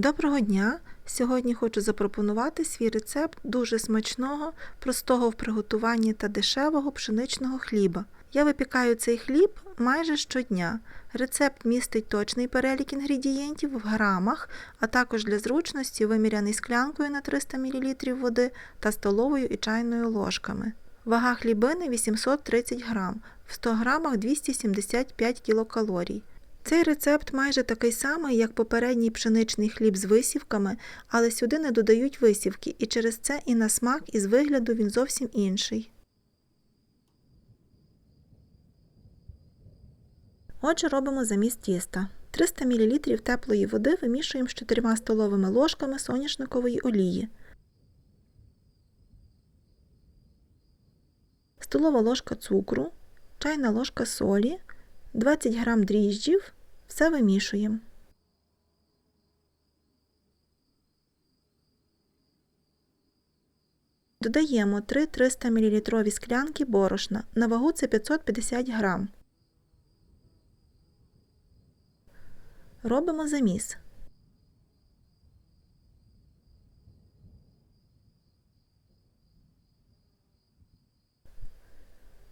Доброго дня! Сьогодні хочу запропонувати свій рецепт дуже смачного, простого в приготуванні та дешевого пшеничного хліба. Я випікаю цей хліб майже щодня. Рецепт містить точний перелік інгредієнтів в грамах, а також для зручності виміряний склянкою на 300 мл води та столовою і чайною ложками. Вага хлібини 830 грам, в 100 грамах 275 кілокалорій. Цей рецепт майже такий самий, як попередній пшеничний хліб з висівками, але сюди не додають висівки, і через це і на смак, і з вигляду він зовсім інший. Отже, робимо замість тіста. 300 мл теплої води вимішуємо з 4 столовими ложками соняшникової олії. Столова ложка цукру, чайна ложка солі, 20 г дріжджів, все вимішуємо. Додаємо 3 300 мл склянки борошна. На вагу це 550 г. Робимо заміс.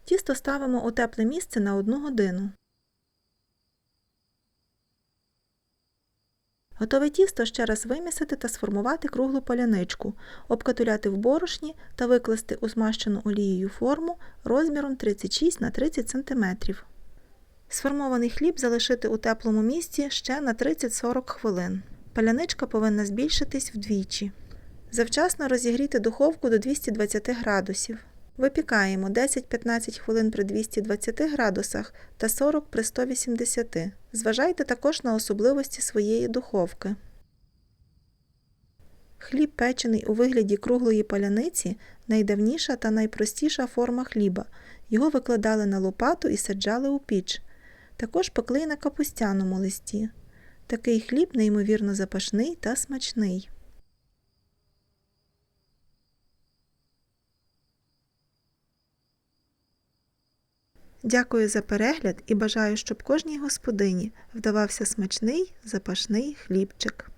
Тісто ставимо у тепле місце на 1 годину. Готове тісто ще раз вимісити та сформувати круглу поляничку, обкатуляти в борошні та викласти у змащену олією форму розміром 36 на 30 см. Сформований хліб залишити у теплому місці ще на 30-40 хвилин. Паляничка повинна збільшитись вдвічі. Завчасно розігріти духовку до 220 градусів. Випікаємо 10-15 хвилин при 220 градусах та 40 при 180. Зважайте також на особливості своєї духовки. Хліб печений у вигляді круглої паляниці найдавніша та найпростіша форма хліба. Його викладали на лопату і саджали у піч. Також пекли на капустяному листі. Такий хліб неймовірно запашний та смачний. Дякую за перегляд і бажаю, щоб кожній господині вдавався смачний запашний хлібчик.